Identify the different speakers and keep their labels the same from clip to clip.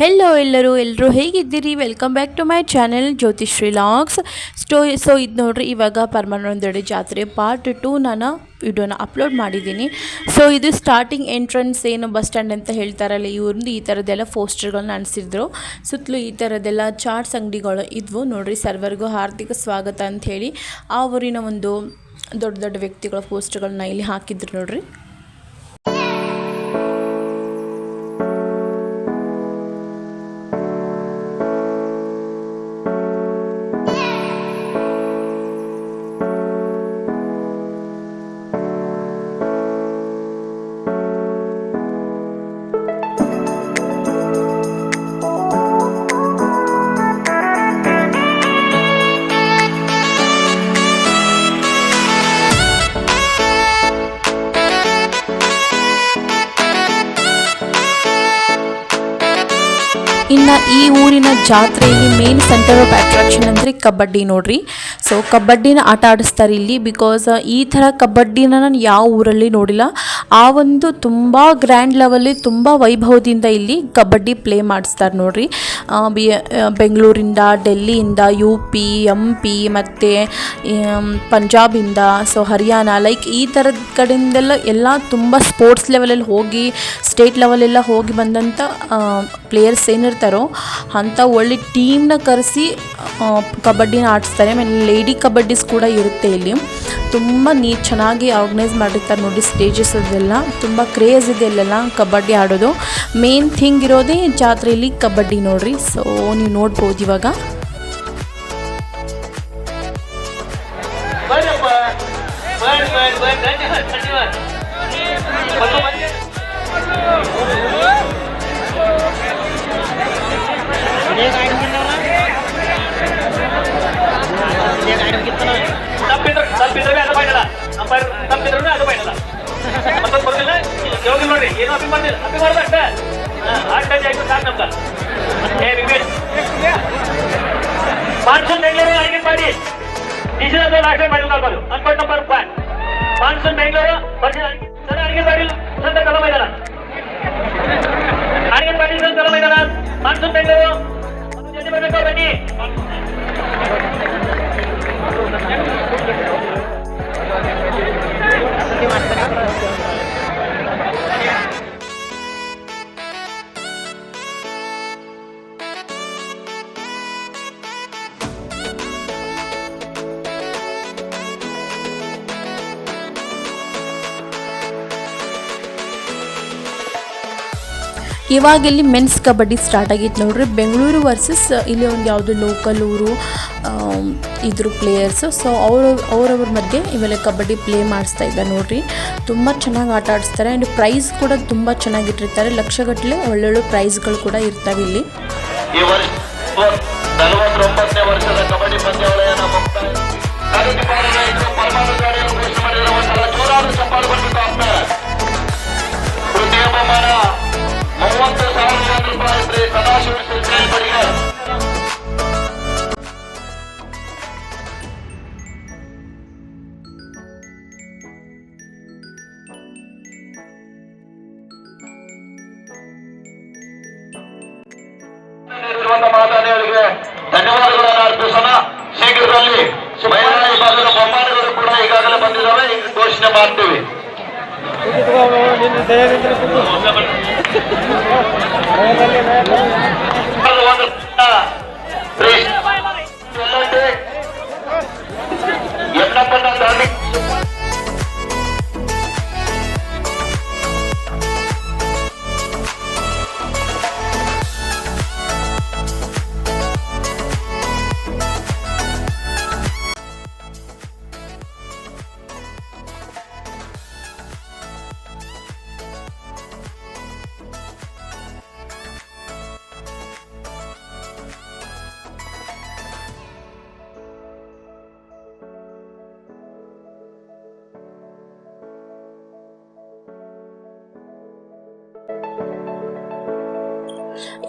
Speaker 1: ಅಂಕಿ
Speaker 2: ಹೆಲೋ ಎಲ್ಲರೂ ಎಲ್ಲರೂ ಹೇಗಿದ್ದೀರಿ? Welcome back to my channel Jyothish logs stove so ಇದು ನೋಡ್ರಿ, ಇವಾಗ ಪರಮಾನಂದಡಿ ಜಾತ್ರೆ ಪಾರ್ಟ್ ಟು ನಾನು ವಿಡಿಯೋನ ಅಪ್ಲೋಡ್ ಮಾಡಿದ್ದೀನಿ. ಸೊ ಇದು ಸ್ಟಾರ್ಟಿಂಗ್ ಎಂಟ್ರೆನ್ಸ್ ಏನು ಬಸ್ ಸ್ಟ್ಯಾಂಡ್ ಅಂತ ಹೇಳ್ತಾರಲ್ಲ ಇವ್ರದ್ದು ಈ ಥರದ್ದೆಲ್ಲ ಪೋಸ್ಟರ್ಗಳನ್ನ ಅನಿಸಿದ್ರು ಸುತ್ತಲೂ ಈ ಥರದ್ದೆಲ್ಲ ಚಾಟ್ಸ್ ಅಂಗಡಿಗಳು ಇದ್ವು. ನೋಡಿರಿ, ಸರ್ವರ್ಗೂ ಹಾರ್ದಿಕ ಸ್ವಾಗತ ಅಂತ ಹೇಳಿ ಆ ಊರಿನ ಒಂದು ದೊಡ್ಡ ದೊಡ್ಡ ವ್ಯಕ್ತಿಗಳ ಪೋಸ್ಟರ್ಗಳನ್ನ ಇಲ್ಲಿ ಹಾಕಿದ್ರು ನೋಡ್ರಿ. ಈ ಊರಿನ ಜಾತ್ರೆಯಲ್ಲಿ ಮೇನ್ ಸೆಂಟರ್ ಆಫ್ ಅಟ್ರಾಕ್ಷನ್ ಅಂದರೆ ಕಬಡ್ಡಿ ನೋಡ್ರಿ. ಸೊ ಕಬಡ್ಡಿನ ಆಟ ಆಡಿಸ್ತಾರೆ ಇಲ್ಲಿ ಬಿಕಾಸ್ ಈ ಥರ ಕಬಡ್ಡಿನ ನಾನು ಯಾವ ಊರಲ್ಲಿ ನೋಡಿಲ್ಲ. ಆ ಒಂದು ತುಂಬ ಗ್ರ್ಯಾಂಡ್ ಲೆವೆಲ್ಲಿ ತುಂಬ ವೈಭವದಿಂದ ಇಲ್ಲಿ ಕಬಡ್ಡಿ ಪ್ಲೇ ಮಾಡಿಸ್ತಾರೆ ನೋಡ್ರಿ. ಬಿ ಬೆಂಗಳೂರಿಂದ, ಡೆಲ್ಲಿಯಿಂದ ಯು ಪಿ ಎಂ ಪಿ ಮತ್ತು ಪಂಜಾಬಿಂದ ಸೊ ಹರಿಯಾಣ ಲೈಕ್ ಈ ಥರದ ಕಡೆಯಿಂದೆಲ್ಲ ಎಲ್ಲ ತುಂಬ ಸ್ಪೋರ್ಟ್ಸ್ ಲೆವೆಲಲ್ಲಿ ಹೋಗಿ ಸ್ಟೇಟ್ ಲೆವೆಲೆಲ್ಲ ಹೋಗಿ ಬಂದಂಥ ಪ್ಲೇಯರ್ಸ್ ಏನಿರ್ತಾರೋ ಅಂಥ ಒಳ್ಳೆ ಟೀಮ್ನ ಕರೆಸಿ ಕಬಡ್ಡಿನ ಆಡಿಸ್ತಾರೆ. ಆಮೇಲೆ ಲೇಡಿ ಕಬಡ್ಡೀಸ್ ಕೂಡ ಇರುತ್ತೆ ಇಲ್ಲಿ. ತುಂಬ ನೀ ಚೆನ್ನಾಗಿ ಆರ್ಗನೈಸ್ ಮಾಡಿರ್ತಾರೆ ನೋಡಿ ಸ್ಟೇಜಸ್ ಅದೆಲ್ಲ. ತುಂಬ ಕ್ರೇಜ್ ಇದೆ ಇಲ್ಲೆಲ್ಲ ಕಬಡ್ಡಿ ಆಡೋದು. ಮೇನ್ ಥಿಂಗ್ ಇರೋದೇ ಜಾತ್ರೆಯಲ್ಲಿ ಕಬಡ್ಡಿ ನೋಡ್ರಿ. ಸೊ ನೀವು ನೋಡ್ಬೋದು ಇವಾಗ.
Speaker 1: is the last time I will call you. And point number one. Monsoon Bangalore, versus Sir Arjun Patil, Sir the Kalam Maidanan. Arjun Patil, Sir Kalam Maidanan. Monsoon Bangalore, Jati Bhai Kalam Maidanan.
Speaker 2: ಇವಾಗ ಇಲ್ಲಿ men's kabaddi start ಆಗಿತ್ತು ನೋಡ್ರಿ. Bengaluru versus ಇಲ್ಲಿ ಒಂದು ಯಾವುದು local ಊರು ಇದ್ರು players so ಅವರು, ಅವರವ್ರ ಮಧ್ಯೆ ಇವೆಲ್ಲ ಕಬಡ್ಡಿ ಪ್ಲೇ ಮಾಡಿಸ್ತಾ ಇದ್ದಾರೆ ನೋಡ್ರಿ. ತುಂಬ ಚೆನ್ನಾಗಿ ಆಟ ಆಡಿಸ್ತಾರೆ. ಆ್ಯಂಡ್ ಪ್ರೈಸ್ ಕೂಡ ತುಂಬ ಚೆನ್ನಾಗಿಟ್ಟಿರ್ತಾರೆ ಲಕ್ಷಗಟ್ಟಲೆ ಒಳ್ಳೊಳ್ಳೆ ಪ್ರೈಸ್ಗಳು ಕೂಡ ಇರ್ತವೆ ಇಲ್ಲಿ.
Speaker 3: ನಲವತ್ತೊಂಬತ್ತನೇ ವರ್ಷದ ಕಬಡ್ಡಿ ಮೂವತ್ತು ಸಾವಿರ ರೂಪಾಯಿ ಶ್ರೀ ಸದಾಶಿವ ಧನ್ಯವಾದಗಳನ್ನು ಅರ್ಪಿಸೋಣ. ಶೀಘ್ರದಲ್ಲಿ ಮಹಿಳಾ ವಿಭಾಗದ ಬಹುಮಾನಗಳು ಕೂಡ ಈಗಾಗಲೇ ಬಂದಿದ್ದಾವೆ. ಘೋಷಣೆ ಮಾಡ್ತೀವಿ. ಶ್ರೀ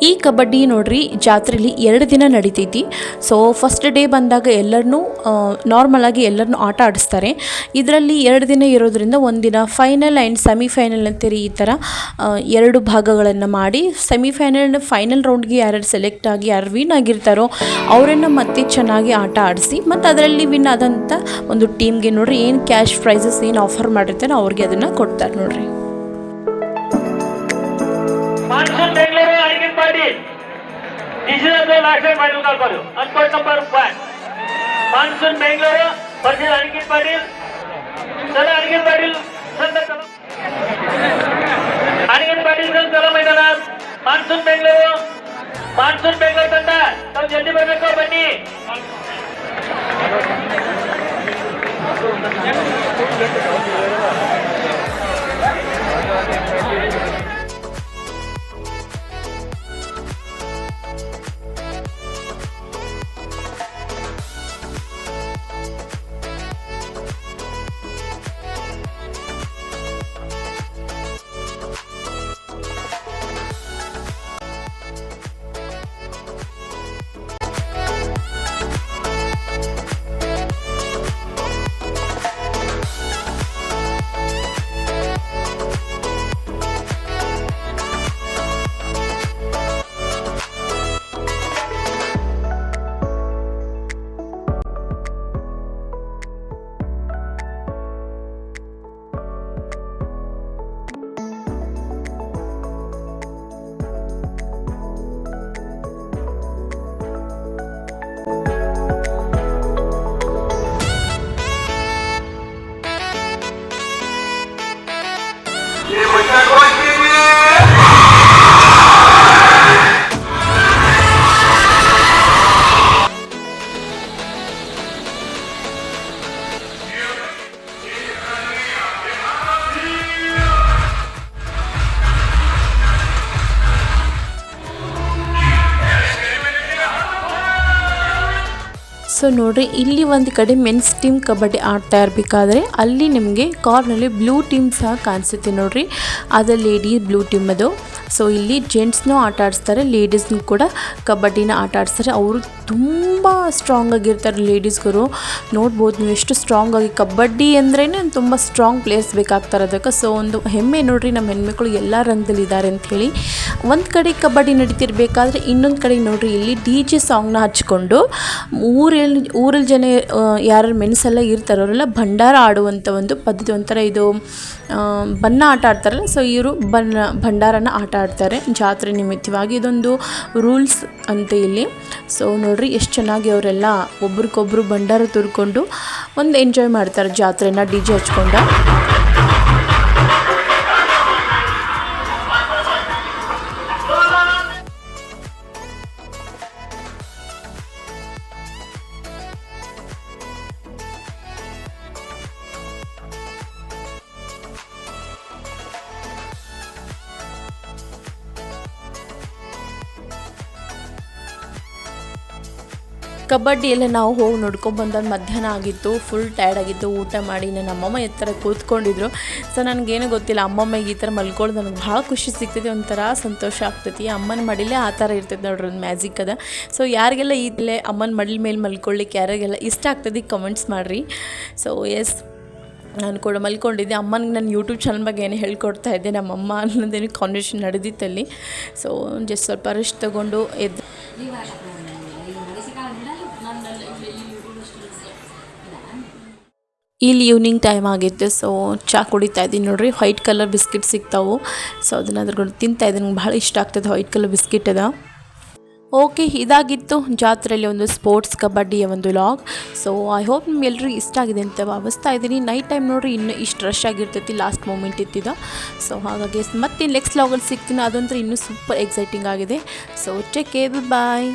Speaker 2: ಈ ಕಬಡ್ಡಿ ನೋಡ್ರಿ, ಜಾತ್ರೆಲಿ ಎರಡು ದಿನ ನಡೀತೈತಿ. ಸೊ ಫಸ್ಟ್ ಡೇ ಬಂದಾಗ ಎಲ್ಲರನ್ನೂ ನಾರ್ಮಲಾಗಿ ಎಲ್ಲರನ್ನೂ ಆಟ ಆಡಿಸ್ತಾರೆ. ಇದರಲ್ಲಿ ಎರಡು ದಿನ ಇರೋದ್ರಿಂದ ಒಂದಿನ ಫೈನಲ್ ಆ್ಯಂಡ್ ಸೆಮಿಫೈನಲ್ ಅಂತೀರಿ ಈ ಥರ ಎರಡು ಭಾಗಗಳನ್ನು ಮಾಡಿ ಸೆಮಿಫೈನಲ್ ಫೈನಲ್ ರೌಂಡ್ಗೆ ಯಾರ್ಯಾರು ಸೆಲೆಕ್ಟ್ ಆಗಿ, ಯಾರು ವಿನ್ ಆಗಿರ್ತಾರೋ ಅವರನ್ನು ಮತ್ತೆ ಚೆನ್ನಾಗಿ ಆಟ ಆಡಿಸಿ, ಮತ್ತು ಅದರಲ್ಲಿ ವಿನ್ ಆದಂಥ ಒಂದು ಟೀಮ್ಗೆ ನೋಡ್ರಿ, ಏನು ಕ್ಯಾಶ್ ಪ್ರೈಸಸ್ ಏನು ಆಫರ್ ಮಾಡಿರ್ತಾರೋ ಅವ್ರಿಗೆ ಅದನ್ನು ಕೊಡ್ತಾರೆ ನೋಡ್ರಿ.
Speaker 1: Monsoon Declaration Arvind Patil. This is the last time final call for you. Unport number one. Monsoon Bangalore versus Arvind Patil. चला अनिकेत पाटील संत चला अनिकेत पाटील संत चला मैदानात मान्सून बेंगलोर मान्सून बेंगलोर संत तर जल्दी बघा का बनी Thank you.
Speaker 2: ಸೊ ನೋಡ್ರಿ, ಇಲ್ಲಿ ಒಂದು ಕಡೆ ಮೆನ್ಸ್ ಟೀಮ್ ಕಬಡ್ಡಿ ಆಡ್ತಾ ಇರಬೇಕಾದ್ರೆ ಅಲ್ಲಿ ನಿಮಗೆ ಕಾರ್ನಲ್ಲಿ ಬ್ಲೂ ಟೀಮ್ ಸಹ ಕಾಣಿಸುತ್ತೆ ನೋಡ್ರಿ. ಅದು ಲೇಡಿ ಬ್ಲೂ ಟೀಮ್ ಅದು. ಸೊ ಇಲ್ಲಿ ಜೆಂಟ್ಸ್ನೂ ಆಟ ಆಡಿಸ್ತಾರೆ ಲೇಡೀಸ್ನೂ ಕೂಡ ಕಬಡ್ಡಿನ ಆಟ ಆಡಿಸ್ತಾರೆ. ಅವರು ತುಂಬ ಸ್ಟ್ರಾಂಗ್ ಆಗಿರ್ತಾರೆ ಲೇಡೀಸ್ಗರು ನೋಡ್ಬೋದು ನೀವು ಎಷ್ಟು ಸ್ಟ್ರಾಂಗ್ ಆಗಿ ಕಬಡ್ಡಿ ಅಂದ್ರೇ ತುಂಬ ಸ್ಟ್ರಾಂಗ್ ಪ್ಲೇಯರ್ಸ್ ಬೇಕಾಗ್ತಾರೆ ಅದಕ್ಕೆ. ಸೊ ಒಂದು ಹೆಮ್ಮೆ ನೋಡ್ರಿ ನಮ್ಮ ಹೆಣ್ಮಕ್ಳು ಎಲ್ಲ ರಂಗದಲ್ಲಿ ಇದ್ದಾರೆ ಅಂಥೇಳಿ ಒಂದು ಕಡೆ ಕಬಡ್ಡಿ ನಡೀತಿರ್ಬೇಕಾದ್ರೆ ಇನ್ನೊಂದು ಕಡೆ ನೋಡ್ರಿ ಇಲ್ಲಿ ಡಿ ಜೆ ಸಾಂಗ್ನ ಹಚ್ಕೊಂಡು ಊರಲ್ಲಿ ಊರಲ್ಲಿ ಜನ ಯಾರು ಮೆಣಸೆಲ್ಲ ಇರ್ತಾರೋ ಅವರೆಲ್ಲ ಭಂಡಾರ ಆಡುವಂಥ ಒಂದು ಪದ್ಧತಿ, ಒಂಥರ ಇದು ಬಣ್ಣ ಆಟ ಆಡ್ತಾರಲ್ಲ ಸೊ ಇವರು ಬಣ್ಣ, ಭಂಡಾರನ ಆಟ ಆಡ್ತಾರೆ ಜಾತ್ರೆ ನಿಮಿತ್ತವಾಗಿ. ಇದೊಂದು ರೂಲ್ಸ್ ಅಂತ ಇಲ್ಲಿ. ಸೊ ನೋಡ್ರಿ ಎಷ್ಟು ಚೆನ್ನಾಗಿ ಅವರೆಲ್ಲ ಒಬ್ರಿಗೊಬ್ರು ಭಂಡಾರ ತುರ್ಕೊಂಡು ಒಂದು ಎಂಜಾಯ್ ಮಾಡ್ತಾರೆ ಜಾತ್ರೆನ ಡಿ ಜೆ ಹಚ್ಕೊಂಡು. ಕಬಡ್ಡಿ ಎಲ್ಲ ನಾವು ಹೋಗಿ ನೋಡ್ಕೊಂಡು ಬಂದಾಗ ಮಧ್ಯಾಹ್ನ ಆಗಿತ್ತು ಫುಲ್ ಟಯರ್ಡ್ ಆಗಿತ್ತು, ಊಟ ಮಾಡಿ ನನ್ನ ಅಮ್ಮಮ್ಮ ಎತ್ತರ ಕೂತ್ಕೊಂಡಿದ್ರು. ಸೊ ನನಗೇನು ಗೊತ್ತಿಲ್ಲ ಅಮ್ಮಮ್ಮಗೆ ಈ ಥರ ಮಲ್ಕೊಳ್ಳೋದು ನನಗೆ ಭಾಳ ಖುಷಿ ಸಿಗ್ತೈತಿ ಒಂಥರ ಸಂತೋಷ ಆಗ್ತೈತಿ. ಅಮ್ಮನ ಮಡಿಲೇ ಆ ಥರ ಇರ್ತೈತೆ ನೋಡ್ರಿ ಒಂದು ಮ್ಯಾಜಿಕ್ ಅದ. ಸೊ ಯಾರಿಗೆಲ್ಲ ಇಲ್ಲೇ ಅಮ್ಮನ ಮಡಿಲ್ ಮೇಲೆ ಮಲ್ಕೊಳ್ಳಿಕ್ಕೆ ಯಾರಿಗೆಲ್ಲ ಇಷ್ಟ ಆಗ್ತದೆ ಕಮೆಂಟ್ಸ್ ಮಾಡಿರಿ. ಸೊ ಎಸ್ ನಾನು ಕೂಡ ಮಲ್ಕೊಂಡಿದ್ದೆ. ಅಮ್ಮನಿಗೆ ನಾನು ಯೂಟ್ಯೂಬ್ ಚಾನಲ್ ಬಗ್ಗೆ ಏನು ಹೇಳ್ಕೊಡ್ತಾ ಇದ್ದೆ, ನಮ್ಮಮ್ಮ ಅನ್ನೋದೇನು ಕಾನ್ವರ್ಸೇಷನ್ ನಡೆದಿತ್ತಲ್ಲಿ. ಸೊ ಜಸ್ಟ್ ಸ್ವಲ್ಪ ರೆಸ್ಟ್ ತೊಗೊಂಡು ಎದ್ದು ಇಲ್ಲಿ ಈವ್ನಿಂಗ್ ಟೈಮ್ ಆಗಿತ್ತು. ಸೊ ಚಾ ಕುಡಿತಾ ಇದ್ದೀನಿ ನೋಡ್ರಿ. ವೈಟ್ ಕಲರ್ ಬಿಸ್ಕಿಟ್ ಸಿಗ್ತಾವೆ. ಸೊ ಅದನ್ನ ಅದ್ರಗೊಂಡು ತಿಂತಾ ಇದ್ದೀನಿ. ಭಾಳ ಇಷ್ಟ ಆಗ್ತದೆ ವೈಟ್ ಕಲರ್ ಬಿಸ್ಕಿಟ್ ಅದ. ಓಕೆ ಇದಾಗಿತ್ತು ಜಾತ್ರೆಯಲ್ಲಿ ಒಂದು ಸ್ಪೋರ್ಟ್ಸ್ ಕಬಡ್ಡಿಯ ಒಂದು ಲಾಗ್ ಸೊ ಐ ಹೋಪ್ ನಿಮ್ಗೆಲ್ಲರೂ ಇಷ್ಟ ಆಗಿದೆ ಅಂತ ಭಾವಿಸ್ತಾ ಇದ್ದೀನಿ. ನೈಟ್ ಟೈಮ್ ನೋಡ್ರಿ ಇನ್ನೂ ಇಷ್ಟು ರಶ್ ಆಗಿರ್ತೈತಿ ಲಾಸ್ಟ್ ಮೂಮೆಂಟ್ ಇತ್ತಿದ ಸೊ ಹಾಗಾಗಿ ಮತ್ತೆ ನೆಕ್ಸ್ಟ್ ಲಾಗಲ್ಲಿ ಸಿಗ್ತೀನಿ. ಅದಂದ್ರೆ ಇನ್ನೂ ಸೂಪರ್ ಎಕ್ಸೈಟಿಂಗ್ ಆಗಿದೆ. So check care bye